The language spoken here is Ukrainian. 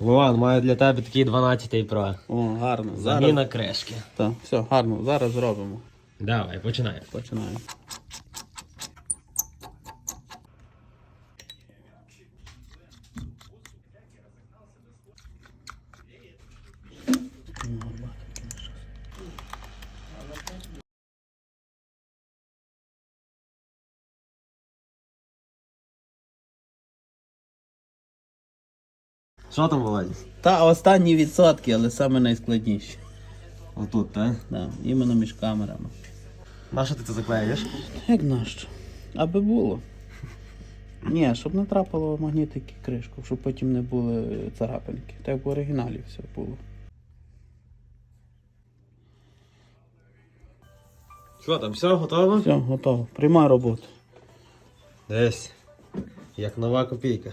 Вован, маю для тебе такий 12-й про. О, гарно. Зараз. Заміна кришки. Так, все, гарно. Зараз зробимо. Давай, починаємо. Починаємо. Що там, Володя? Та останні відсотки, але саме найскладніші. Отут, так? Да, іменно між камерами. На що ти це заклеїш? Як нащо? Аби було. Ні, щоб не трапило магнітики кришку, щоб потім не були царапинки. Так як в оригіналі все було. Що там, все готово? Все, готово. Приймай роботу. Десь. Як нова копійка.